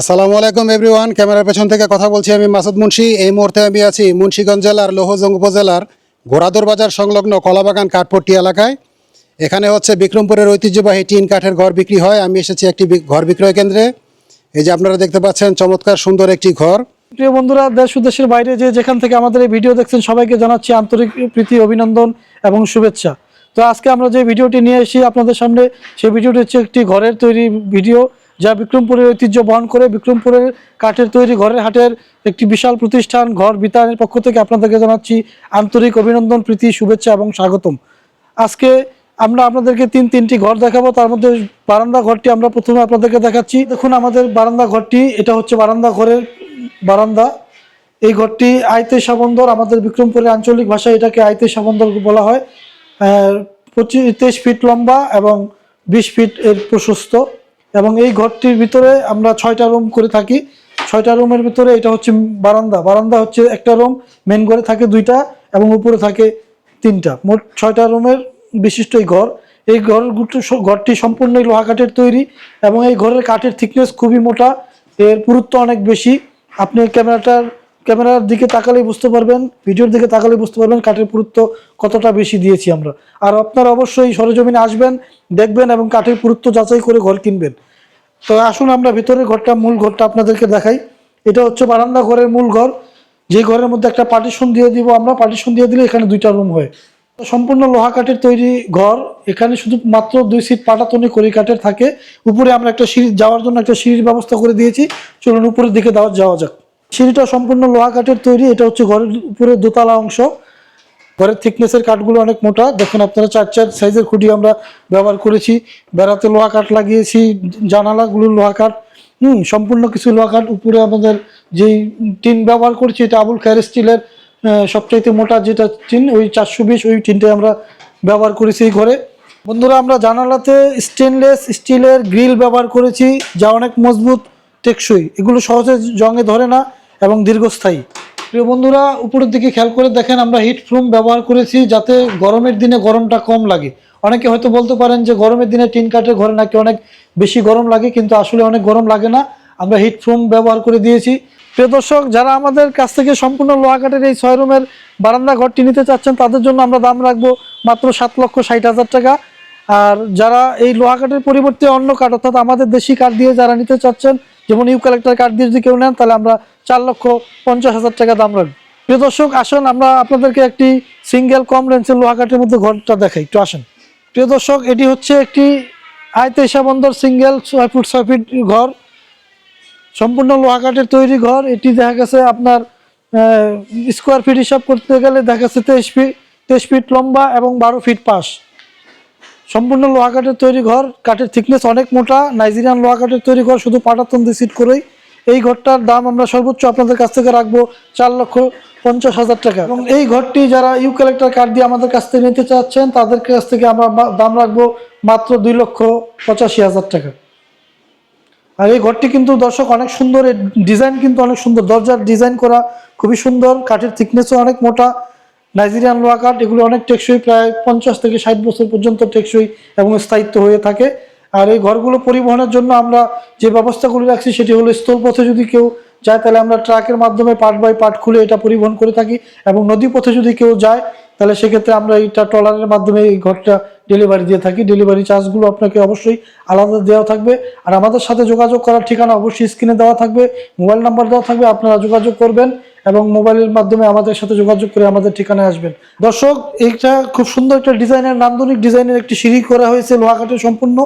আসসালামু আলাইকুম এভরিওয়ান। ক্যামেরার পেছন থেকে কথা বলছি আমি মাসুদ মুন্সি। এই মুহূর্তে আমি আছি মুন্সিগঞ্জ জেলার লোহজং উপজেলার ঘোড়াদুর বাজার সংলগ্ন কলাবাগান কাঠপট্টি এলাকায়। এখানে হচ্ছে বিক্রমপুরের ঐতিহ্যবাহী টিন কাঠের ঘর বিক্রি হয়। আমি এসেছি একটি ঘর বিক্রয় কেন্দ্রে। এই যে আপনারা দেখতে পাচ্ছেন, চমৎকার সুন্দর একটি ঘর। প্রিয় বন্ধুরা, দেশ ও দেশের বাইরে যে যেখান থেকে আমাদের এই ভিডিও দেখছেন, সবাইকে জানাচ্ছি আন্তরিক প্রীতি, অভিনন্দন এবং শুভেচ্ছা। তো আজকে আমরা যে ভিডিওটি নিয়ে এসেছি আপনাদের সামনে, সেই ভিডিওটি হচ্ছে একটি ঘরের তৈরি ভিডিও। যা বিক্রমপুরের ঐতিহ্য বহন করে বিক্রমপুরের কাঠের তৈরি ঘরের হাটের একটি বিশাল প্রতিষ্ঠান, ঘর বিতানের পক্ষ থেকে আপনাদেরকে জানাচ্ছি আন্তরিক অভিনন্দন, প্রীতি, শুভেচ্ছা এবং স্বাগতম। আজকে আমরা আপনাদেরকে তিন, তিনটি ঘর দেখাবো। তার মধ্যে বারান্দা ঘরটি আমরা প্রথমে আপনাদেরকে দেখাচ্ছি। দেখুন, আমাদের বারান্দা ঘরটি, এটা হচ্ছে বারান্দা ঘরের বারান্দা। এই ঘরটি আয়তে সাবন্দর, আমাদের বিক্রমপুরের আঞ্চলিক ভাষায় এটাকে আয়তে সাবন্দর বলা হয়। পঁচিশ, তেইশ ফিট লম্বা এবং বিশ ফিট এর প্রশস্ত। এবং এই ঘরটির ভিতরে আমরা ছয়টা রুম করে থাকি। ছয়টা রুমের ভিতরে এটা হচ্ছে বারান্দা। বারান্দা হচ্ছে একটা রুম মেন ঘরে থাকে দুইটা এবং উপরে থাকে তিনটা। মোট ছয়টা রুমের বিশিষ্ট এই ঘর। এই ঘর ঘরটি সম্পূর্ণ লোহা কাঠের তৈরি এবং এই ঘরের কাঠের থিকনেস খুবই মোটা। এর পুরুত্ব অনেক বেশি। আপনি ক্যামেরাটার ক্যামেরার দিকে তাকালেই বুঝতে পারবেন, ভিডিওর দিকে তাকালেই বুঝতে পারবেন কাঠের পুরুত্ব কতটা বেশি দিয়েছি আমরা। আর আপনারা অবশ্যই সরজমিনে আসবেন, দেখবেন এবং কাঠের পুরুত্ব যাচাই করে ঘর কিনবেন। তো আসুন আমরা ভিতরের ঘরটা, মূল ঘরটা আপনাদেরকে দেখাই। এটা হচ্ছে বারান্দা ঘরের মূল ঘর। যে ঘরের মধ্যে একটা পার্টিশন দিয়ে দিব আমরা পার্টিশন দিয়ে দিলে এখানে দুইটা রুম হয়। সম্পূর্ণ লোহা কাঠের তৈরি ঘর। এখানে শুধু মাত্র দুই সিট পাটাতনে করি কাঠের থাকে। উপরে আমরা একটা সিঁড়ি, যাওয়ার জন্য একটা সিঁড়ির ব্যবস্থা করে দিয়েছি। চলুন উপরের দিকে যাওয়া যাক। সিঁড়িটা সম্পূর্ণ লোহা কাঠের তৈরি, এটা হচ্ছে ঘরের উপরে দোতলা অংশ। ঘরের থিকনেসের কাঠগুলো অনেক মোটা। দেখুন, আপনারা চার চার সাইজের খুঁটি আমরা ব্যবহার করেছি। বেড়াতে লোহা কাঠ লাগিয়েছি, জানালাগুলো লোহা কাঠ। হুম, সম্পূর্ণ কিছু লোহা কাঠ। উপরে আমাদের যেই টিন ব্যবহার করছি, এটা আবুল খায়ের স্টিলের সবচাইতে মোটা যেটা টিন, ওই চারশো বিশ, ওই টিনটাই আমরা ব্যবহার করেছি এই ঘরে। বন্ধুরা, আমরা জানালাতে স্টেনলেস স্টিলের গ্রিল ব্যবহার করেছি, যা অনেক মজবুত, টেকসই। এগুলো সহজে জঙে ধরে না। এবং দীর্ঘস্থায়ী। প্রিয় বন্ধুরা, উপরের দিকে খেয়াল করে দেখেন, আমরা হিট ফ্রুম ব্যবহার করেছি যাতে গরমের দিনে গরমটা কম লাগে। অনেকে হয়তো বলতে পারেন যে গরমের দিনে টিন কাঠের ঘরে নাকি অনেক বেশি গরম লাগে, কিন্তু আসলে অনেক গরম লাগে না। আমরা হিট ফ্রুম ব্যবহার করে দিয়েছি। প্রিয় দর্শক, যারা আমাদের কাছ থেকে সম্পূর্ণ লোহা কাঠের এই ছয় রুমের বারান্দা ঘরটি নিতে চাচ্ছেন, তাদের জন্য আমরা দাম রাখব মাত্র সাত লক্ষ ষাট হাজার টাকা। আর যারা এই লোহা কাঠের পরিবর্তে অন্য কাঠ, অর্থাৎ আমাদের দেশি কাঠ দিয়ে যারা নিতে চাচ্ছেন যেমন ইউক্যালেক্টার কাঠ দিয়ে যদি কেউ নেন, তাহলে আমরা চার লক্ষ পঞ্চাশ হাজার টাকা দাম রাখব। প্রিয় দর্শক, আসুন আমরা আপনাদেরকে একটি সিঙ্গেল কম রেঞ্জের লোহা কাঠের মধ্যে ঘরটা দেখাই। একটু আসেন। প্রিয় দর্শক, এটি হচ্ছে একটি আয়তে হিসাবন্দর সিঙ্গেল ছয় ফুট, ছয় ফিট ঘর। সম্পূর্ণ লোহা কাঠের তৈরি ঘর। এটি দেখা গেছে আপনার স্কোয়ার ফিট হিসাব করতে গেলে দেখা গেছে তেইশ ফিট তেইশ ফিট লম্বা এবং বারো ফিট পাশ। সম্পূর্ণ লোহা কাঠের তৈরি ঘর কাঠের থিকনেস অনেক মোটা নাইজেরিয়ান লোহা কাঠের তৈরি ঘর শুধু পাটাতন দিয়ে সিট করেই। এই ঘরটার দাম আমরা সর্বোচ্চ আপনাদের কাছ থেকে রাখব চার লক্ষ পঞ্চাশ হাজার টাকা। এবং এই ঘরটি যারা ইউ কালেক্টর কার্ড দিয়ে আমাদের কাছ থেকে নিতে চাচ্ছেন তাদের কাছ থেকে আমরা দাম রাখব মাত্র দুই লক্ষ পঁচাশি হাজার টাকা। আর এই ঘরটি কিন্তু দর্শক অনেক সুন্দর ডিজাইন কিন্তু অনেক সুন্দর। দরজার ডিজাইন করা খুবই সুন্দর কাঠের থিকনেসও অনেক মোটা। নাইজেরিয়ান লোয়া কাঠ, এগুলো অনেক টেকসই, প্রায় পঞ্চাশ থেকে ষাট বছর পর্যন্ত টেকসই এবং স্থায়িত্ব হয়ে থাকে। আর এই ঘরগুলো পরিবহনের জন্য আমরা যে ব্যবস্থাগুলি রাখছি, সেটি হলো স্থলপথে যদি কেউ যায় তাহলে আমরা ট্রাকের মাধ্যমে পার্ট বাই পার্ট খুলে এটা পরিবহন করে থাকি এবং নদী পথে যদি কেউ যায়, তাহলে সেক্ষেত্রে আমরা এইটা ট্রলারের মাধ্যমে এই ঘরটা ডেলিভারি দিয়ে থাকি। ডেলিভারি চার্জগুলো আপনাকে অবশ্যই আলাদা দেওয়া থাকবে। আর আমাদের সাথে যোগাযোগ করার ঠিকানা অবশ্যই স্ক্রিনে দেওয়া থাকবে মোবাইল নাম্বার দেওয়া থাকবে, আপনারা যোগাযোগ করবেন এবং মোবাইলের মাধ্যমে আমাদের সাথে যোগাযোগ করে আমাদের ঠিকানায় আসবেন। দর্শক, এইটা খুব সুন্দর একটা ডিজাইনের, নান্দনিক ডিজাইনের একটি সিঁড়ি করা হয়েছে লোহাঘাটে সম্পূর্ণ।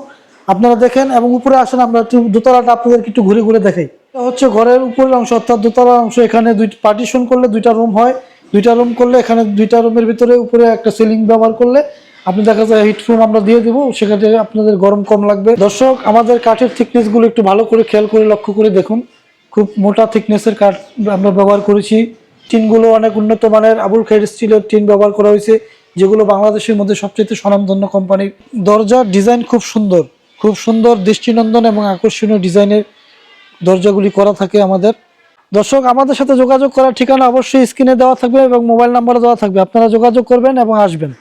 আপনারা দেখেন এবং উপরে আসেন, আমরা দোতলাটা আপনাদেরকে একটু ঘুরে ঘুরে দেখাই। এটা হচ্ছে ঘরের উপরের অংশ, অর্থাৎ দোতলার অংশ। এখানে দুই পার্টিশন করলে দুইটা রুম হয়। দুইটা রুম করলে এখানে দুইটা রুমের ভিতরে উপরে একটা সিলিং ব্যবহার করলে আপনি দেখা যায় হিট রুম আমরা দিয়ে দিব, সেখানে আপনাদের গরম কম লাগবে। দর্শক, আমাদের কাঠের থিকনেসগুলো একটু ভালো করে খেয়াল করে লক্ষ্য করে দেখুন। খুব মোটা থিকনেসের কাঠ আমরা ব্যবহার করেছি। টিনগুলো অনেক উন্নত মানের। আবুল খাইর স্টিলের টিন ব্যবহার করা হয়েছে, যেগুলো বাংলাদেশের মধ্যে সবচেয়ে স্বনামধন্য কোম্পানির। দরজার ডিজাইন খুব সুন্দর। খুব সুন্দর দৃষ্টিনন্দন এবং আকর্ষণীয় ডিজাইনের দরজাগুলি করা থাকে আমাদের। দর্শক, আমাদের সাথে যোগাযোগ করার ঠিকানা অবশ্যই স্ক্রিনে দেওয়া থাকবে এবং মোবাইল নাম্বারও দেওয়া থাকবে। আপনারা যোগাযোগ করবেন এবং আসবেন।